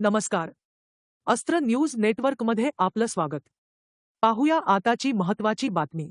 नमस्कार. अस्त्र न्यूज़ नेटवर्कमध्ये आपलं स्वागत. पाहूया आताची महत्वाची बातमी.